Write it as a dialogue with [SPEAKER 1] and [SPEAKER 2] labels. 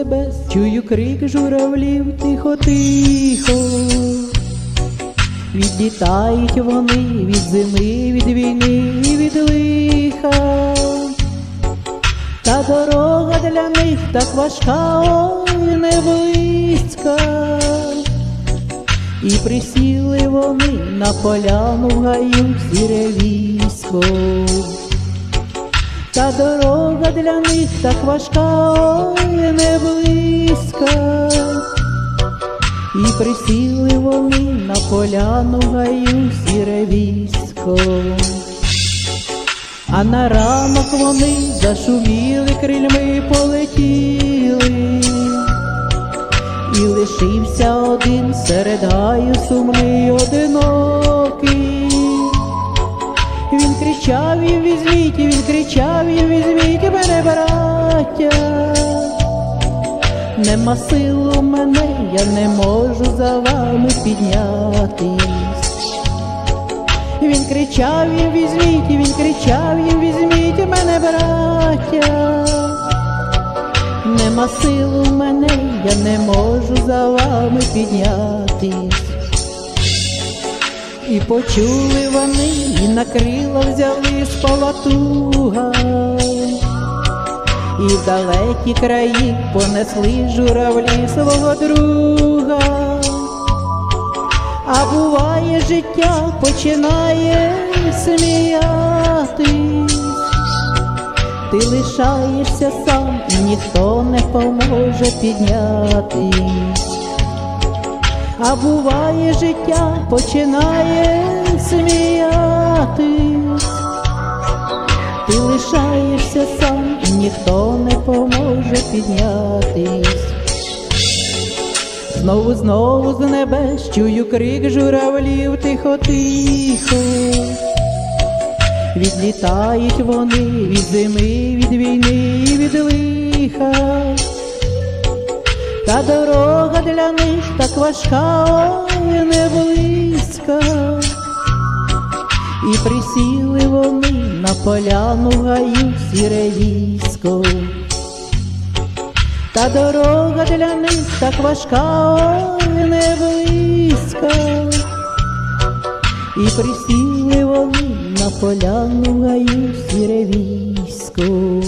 [SPEAKER 1] небес, чую крик журавлів тихо, тихо. Відлітають вони від зими, від війни від лиха. Та дорога для них так важка, ой, не близька. І присіли вони на поляну в гаю сіре військо. Та дорога для них так важка, ой, не близька. І присіли вони на поляну гаю сіре військо. А на ранок вони зашуміли крильми полетіли, і лишився один серед гаю сумний одинокий. Він кричав їм візьміть, він кричав їм візьміть мене, браття. Нема сил у мене, я не можу за вами піднятись. Він кричав їм візьміть, він кричав їм візьміть мене, браття. Нема сил у мене, я не можу за вами піднятись. І почули вони, і на крила взяли спалатуга, і в далекі краї понесли журавлі свого друга. А буває життя починає сміятись, ти лишаєшся сам, і ніхто не поможе піднятись. А буває життя починає сміятись, ти лишаєшся сам, ніхто не поможе піднятись. Знову, знову з небес чую крик журавлів тихо, тихо. Відлітають вони від зими, від війни, від лиха. Та дорога для них так важка, ой, не близька. І присіли вони на поляну гаю сіре військо. Та дорога для них так важка, ой, не близька. І присіли вони на поляну гаю сіре військо.